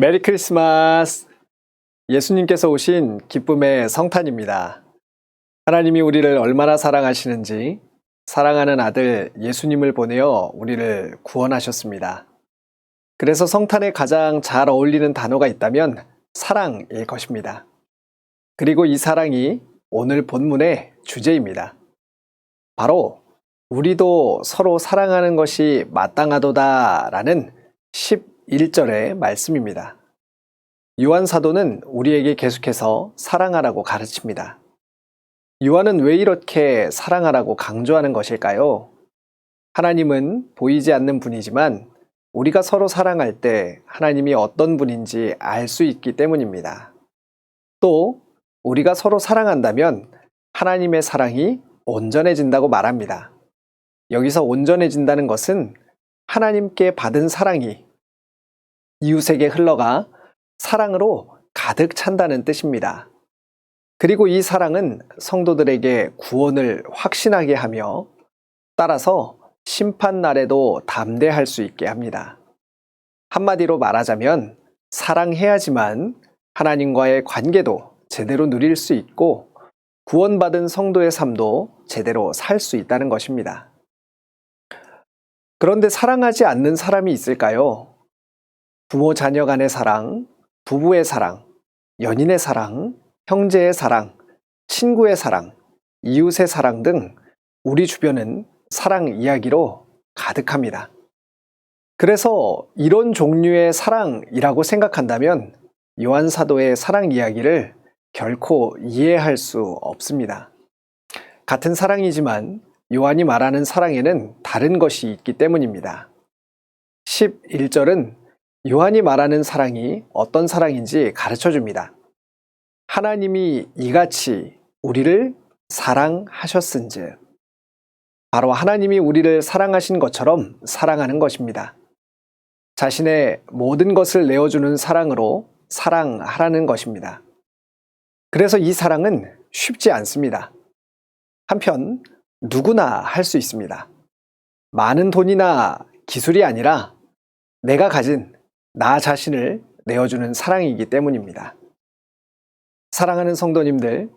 메리 크리스마스! 예수님께서 오신 기쁨의 성탄입니다. 하나님이 우리를 얼마나 사랑하시는지 사랑하는 아들 예수님을 보내어 우리를 구원하셨습니다. 그래서 성탄에 가장 잘 어울리는 단어가 있다면 사랑일 것입니다. 그리고 이 사랑이 오늘 본문의 주제입니다. 바로 우리도 서로 사랑하는 것이 마땅하도다 라는 11절의 말씀입니다. 요한 사도는 우리에게 계속해서 사랑하라고 가르칩니다. 요한은 왜 이렇게 사랑하라고 강조하는 것일까요? 하나님은 보이지 않는 분이지만 우리가 서로 사랑할 때 하나님이 어떤 분인지 알 수 있기 때문입니다. 또 우리가 서로 사랑한다면 하나님의 사랑이 온전해진다고 말합니다. 여기서 온전해진다는 것은 하나님께 받은 사랑이 이웃에게 흘러가 사랑으로 가득 찬다는 뜻입니다. 그리고 이 사랑은 성도들에게 구원을 확신하게 하며 따라서 심판 날에도 담대할 수 있게 합니다. 한마디로 말하자면 사랑해야지만 하나님과의 관계도 제대로 누릴 수 있고 구원받은 성도의 삶도 제대로 살 수 있다는 것입니다. 그런데 사랑하지 않는 사람이 있을까요? 부모 자녀 간의 사랑, 부부의 사랑, 연인의 사랑, 형제의 사랑, 친구의 사랑, 이웃의 사랑 등 우리 주변은 사랑 이야기로 가득합니다. 그래서 이런 종류의 사랑이라고 생각한다면 요한 사도의 사랑 이야기를 결코 이해할 수 없습니다. 같은 사랑이지만 요한이 말하는 사랑에는 다른 것이 있기 때문입니다. 11절은 요한이 말하는 사랑이 어떤 사랑인지 가르쳐 줍니다. 하나님이 이같이 우리를 사랑하셨은즉 바로 하나님이 우리를 사랑하신 것처럼 사랑하는 것입니다. 자신의 모든 것을 내어주는 사랑으로 사랑하라는 것입니다. 그래서 이 사랑은 쉽지 않습니다. 한편 누구나 할 수 있습니다. 많은 돈이나 기술이 아니라 내가 가진 나 자신을 내어주는 사랑이기 때문입니다. 사랑하는 성도님들,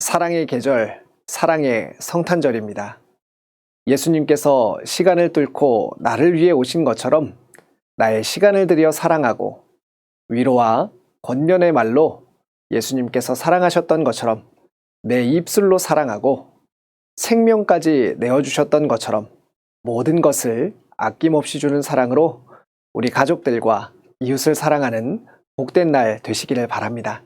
사랑의 계절, 사랑의 성탄절입니다. 예수님께서 시간을 뚫고 나를 위해 오신 것처럼 나의 시간을 들여 사랑하고 위로와 권면의 말로 예수님께서 사랑하셨던 것처럼 내 입술로 사랑하고 생명까지 내어주셨던 것처럼 모든 것을 아낌없이 주는 사랑으로 우리 가족들과 이웃을 사랑하는 복된 날 되시기를 바랍니다.